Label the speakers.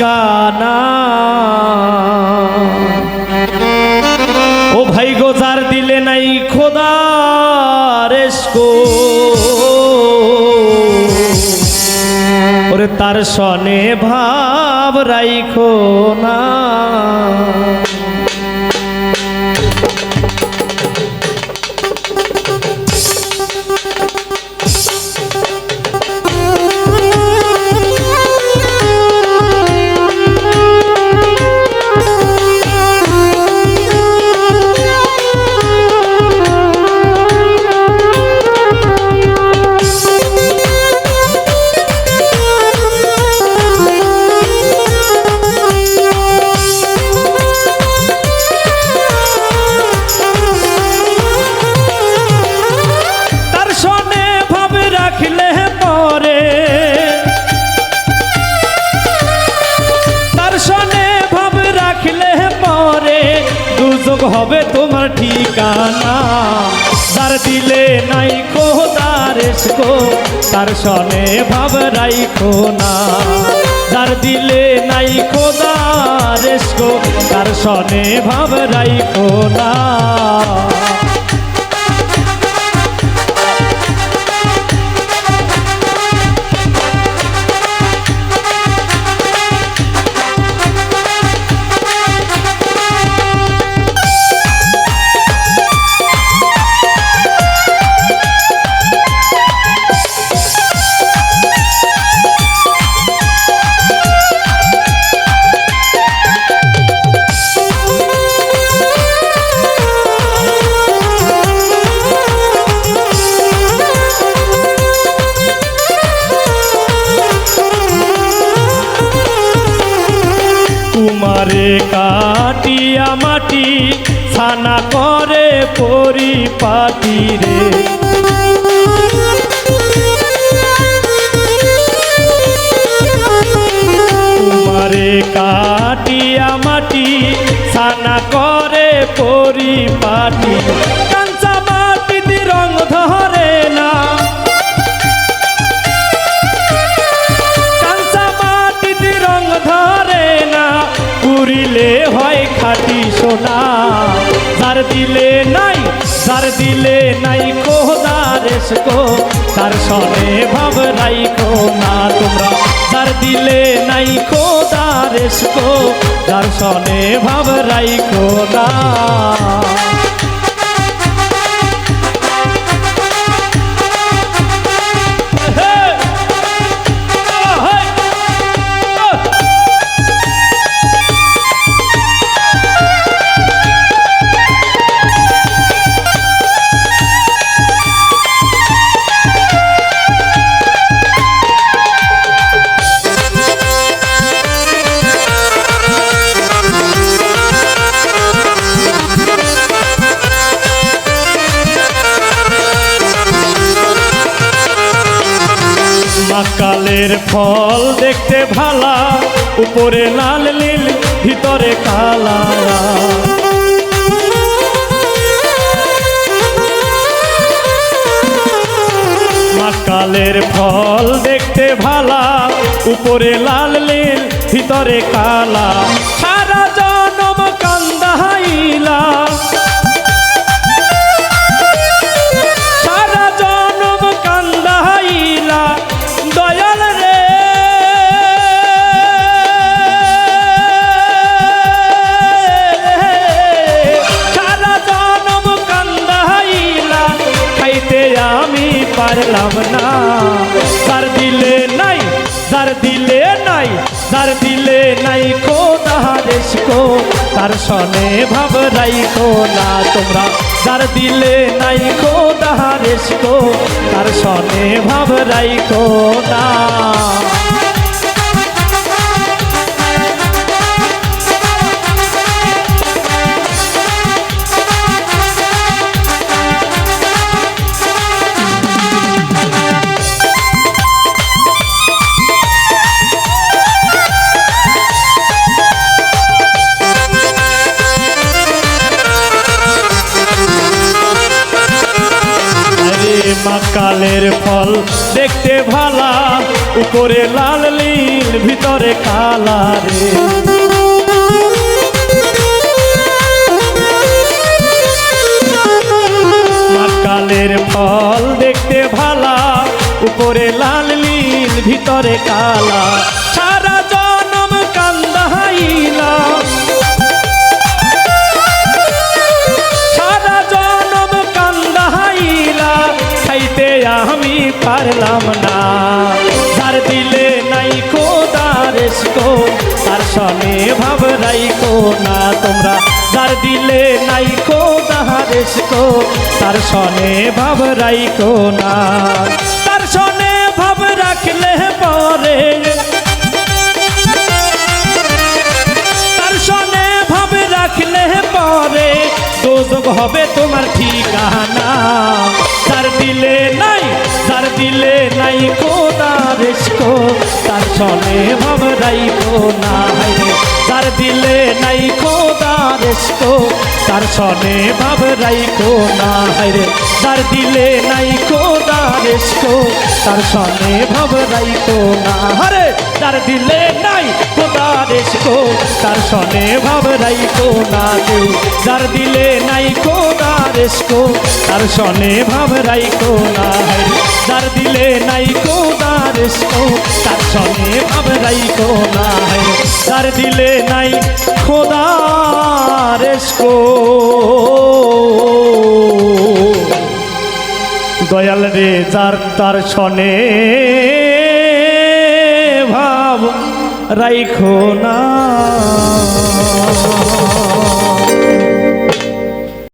Speaker 1: ঠিকানা। ও ভাই গোজার দিলে নাই খোদা রেস্কো। ওরে তার সনে ভাব রাইখো না। হবে তোমার ঠিকানা। তার দিলে নাই খোদার এসকো তার সনে ভাব রাইখো না। তার দিলে নাই খোদার এসকো তার সনে ভাব রাইখো না। মাটি ছানা করে পরিপাটি রে। দিলে নাই, সার দিলে নাই কোদার এসকো, তার সনে ভাব রাইখো না তোমরা। সার দিলে নাই কোদার এসকো তার সনে ভাব রাইখো না মাকালের ফল দেখতে ভালা, উপরে লাল নীল, ভিতরে কালা। মাকালের ফল দেখতে ভালা, উপরে লাল নীল, ভিতরে কালা। সারা জনম কান্দাইলা পারলাম না যার দিলে নাই যার দিলে নাই যার দিলে নাই কো তাহারেশ কো তার সনে ভাব রাইখো না তোমরা যার দিলে নাই কো তাহারেশ কো তার সনে ভাব রাইখো না মাকালের ফল দেখতে ভালা, উপরে লাল লীল ভিতরে কালা রে। কালের ফল দেখতে ভালা, উপরে লাল লীল ভিতরে কালা। তার সনে ভাব রাইকো না তোমরা। যার দিলে নাই কোদার কো তার সনে ভাব রাইকো না। তার সনে ভাব রাখলে পরে। তার সনে ভাবে রাখলে পরে। দোজক হবে তোমার ঠিকানা। তার দিলে নাই তার দিলে নাই কোদার কো তার সনে না হায়রে তার দিলে নাই কোদার কো তার সনে ভাব না হায়রে তার দিলে নাই কোদার কো তার সনে ভাব না হারে তার দিলে নাই কোদার কো তার সনে ভাব না কেউ যার দিলে নাই কোদার কো তার সনে ভাব না হায়রে যার দিলে নাই কো তার সনে ভাব রাইকো না হায়রে যার দিলে নাই খোদার কো দয়াল রে, যার তার সনে ভাব রাইখো না